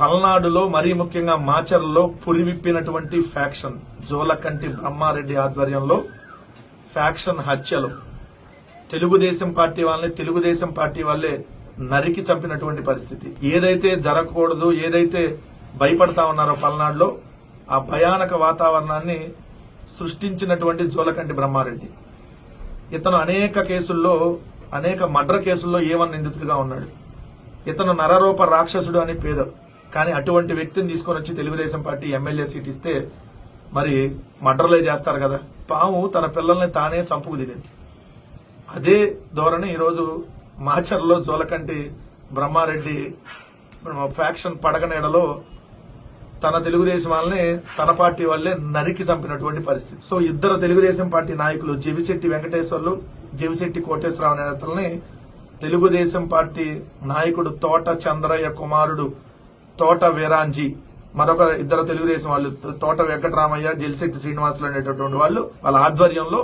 పల్నాడులో మరీ ముఖ్యంగా మాచర్లో పురివిప్పినటువంటి ఫ్యాక్షన్ జోలకంటి బ్రహ్మారెడ్డి ఆధ్వర్యంలో ఫ్యాక్షన్ హత్యలు. తెలుగుదేశం పార్టీ వాళ్ళని తెలుగుదేశం పార్టీ వాళ్ళే నరికి చంపినటువంటి పరిస్థితి. ఏదైతే జరగకూడదు ఏదైతే భయపడతా ఉన్నారో పల్నాడులో ఆ భయానక వాతావరణాన్ని సృష్టించినటువంటి జోలకంటి బ్రహ్మారెడ్డి. ఇతను అనేక కేసుల్లో అనేక మర్డర్ కేసుల్లో ఏవన్ నిందితుడిగా ఉన్నాడు. ఇతను నరరూప రాక్షసుడు అని పేరు. కానీ అటువంటి వ్యక్తిని తీసుకొని వచ్చి తెలుగుదేశం పార్టీ ఎమ్మెల్యే సీట్ ఇస్తే మరి మర్డర్లే చేస్తారు కదా. పాము తన పిల్లల్ని తానే చంపుకు తినేది అదే ధోరణి ఈరోజు మాచర్లో జోలకంటి బ్రహ్మారెడ్డి ఫ్యాక్షన్ పడగనేడలో తన తెలుగుదేశం వాళ్ళని తన పార్టీ వాళ్ళే నరికి చంపినటువంటి పరిస్థితి. సో ఇద్దరు తెలుగుదేశం పార్టీ నాయకులు జెవిశెట్టి వెంకటేశ్వర్లు జెవిశెట్టి కోటేశ్వరరావు నేతల్ని తెలుగుదేశం పార్టీ నాయకుడు తోట చంద్రయ్య కుమారుడు తోట వీరాంజీ మరొక ఇద్దరు తెలుగుదేశం వాళ్ళు తోట వెంకటరామయ్య జెలిశెట్టి శ్రీనివాసులు అనేటటువంటి వాళ్ళు వాళ్ళ ఆధ్వర్యంలో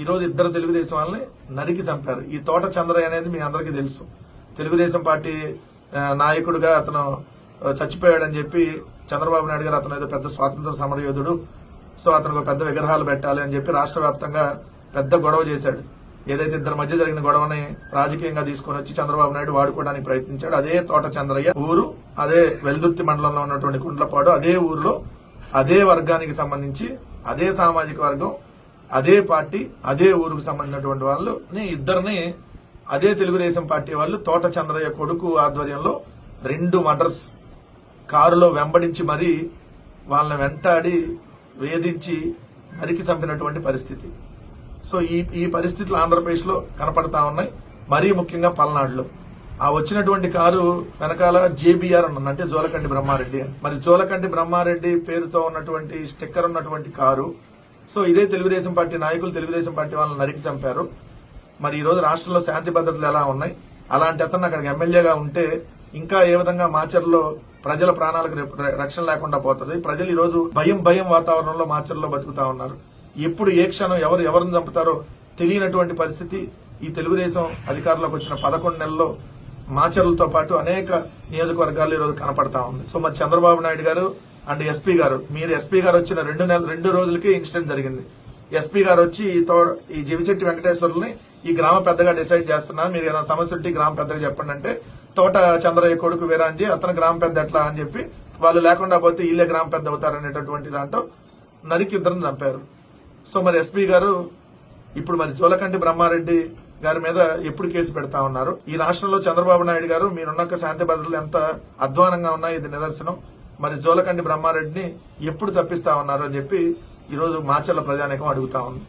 ఈ రోజు ఇద్దరు తెలుగుదేశం వాళ్ళని నరికి చంపారు. ఈ తోట చంద్రయ్య అనేది మీ అందరికీ తెలుసు. తెలుగుదేశం పార్టీ నాయకుడుగా నాయకుడిగా అతను చచ్చిపోయాడని చెప్పి చంద్రబాబు నాయుడు గారు అతను ఏదో పెద్ద స్వాతంత్ర సమరయోధుడు సో అతనికి ఒక పెద్ద విగ్రహాలు పెట్టాలి అని చెప్పి రాష్ట్ర వ్యాప్తంగా పెద్ద గొడవ చేశాడు. ఏదైతే ఇద్దరి మధ్య జరిగిన గొడవని రాజకీయంగా తీసుకొని వచ్చి చంద్రబాబు నాయుడు వాడుకోవడానికి ప్రయత్నించాడు అదే తోట చంద్రయ్య ఊరు అదే వెల్దుర్తి మండలంలో ఉన్నటువంటి కుండ్లపాడు అదే ఊరిలో అదే వర్గానికి సంబంధించి అదే సామాజిక వర్గం అదే పార్టీ అదే ఊరుకు సంబంధించినటువంటి వాళ్ళు ఇద్దరిని అదే తెలుగుదేశం పార్టీ వాళ్ళు తోట చంద్రయ్య కొడుకు ఆధ్వర్యంలో రెండు మర్డర్స్ కారులో వెంబడించి మరీ వాళ్ళని వెంటాడి వేధించి నరికి చంపినటువంటి పరిస్థితి. సో ఈ ఈ పరిస్థితులు ఆంధ్రప్రదేశ్లో కనపడతా ఉన్నాయి. మరీ ముఖ్యంగా పల్నాడులో. ఆ వచ్చినటువంటి కారు వెనకాల జేబీఆర్ ఉన్నది అంటే జోలకంటి బ్రహ్మారెడ్డి మరి జోలకంటి బ్రహ్మారెడ్డి పేరుతో ఉన్నటువంటి స్టిక్కర్ ఉన్నటువంటి కారు. సో ఇదే తెలుగుదేశం పార్టీ నాయకులు తెలుగుదేశం పార్టీ వాళ్ళని నరికి చంపారు. మరి ఈ రోజు రాష్ట్రంలో శాంతి భద్రతలు ఎలా ఉన్నాయి? అలాంటి అతను అక్కడికి ఎమ్మెల్యేగా ఉంటే ఇంకా ఏ విధంగా మాచర్లో ప్రజల ప్రాణాలకు రక్షణ లేకుండా పోతుంది? ప్రజలు ఈ రోజు భయం భయం వాతావరణంలో మాచర్లో బతుకుతా ఉన్నారు. ఎప్పుడు ఏ క్షణం ఎవరు ఎవరిని చంపుతారో తెలియనటువంటి పరిస్థితి ఈ తెలుగుదేశం అధికారంలోకి వచ్చిన పదకొండు నెలల్లో మాచర్లతో పాటు అనేక నియోజకవర్గాల్లో ఈ రోజు కనపడతా ఉంది. సో మరి చంద్రబాబు నాయుడు గారు అండ్ ఎస్పీ గారు మీరు ఎస్పీ గారు వచ్చిన రెండు నెల రెండు రోజులకి ఇన్సిడెంట్ జరిగింది. ఎస్పీ గారు వచ్చి ఈ తో- ఈ జవిశెట్టి వెంకటేశ్వరుల్ని ఈ గ్రామ పెద్దగా డిసైడ్ చేస్తున్నా మీరు ఏదైనా సమస్య ఉంటే గ్రామ పెద్దగా చెప్పండి అంటే తోట చంద్రయ్య కొడుకు వీరాంజీ అతను గ్రామ పెద్ద ఎట్లా అని చెప్పి వాళ్ళు లేకుండా పోతే వీళ్ళే గ్రామ పెద్ద అవుతారనేటటువంటి దాంట్లో నరికి ఇద్దరిని చంపారు. సో మరి ఎస్పీ గారు ఇప్పుడు మరి జోలకంటి బ్రహ్మారెడ్డి గారి మీద ఎప్పుడు కేసు పెడతా ఉన్నారు? ఈ రాష్ట్రంలో చంద్రబాబు నాయుడు గారు మీరున్న శాంతి భద్రతలు ఎంత అధ్వానంగా ఉన్నాయి ఇది నిదర్శనం. మరి జోలకంటి బ్రహ్మారెడ్డిని ఎప్పుడు తప్పిస్తా ఉన్నారు అని చెప్పి ఈరోజు రోజు మాచర్ల ప్రజానేకం అడుగుతా ఉంది.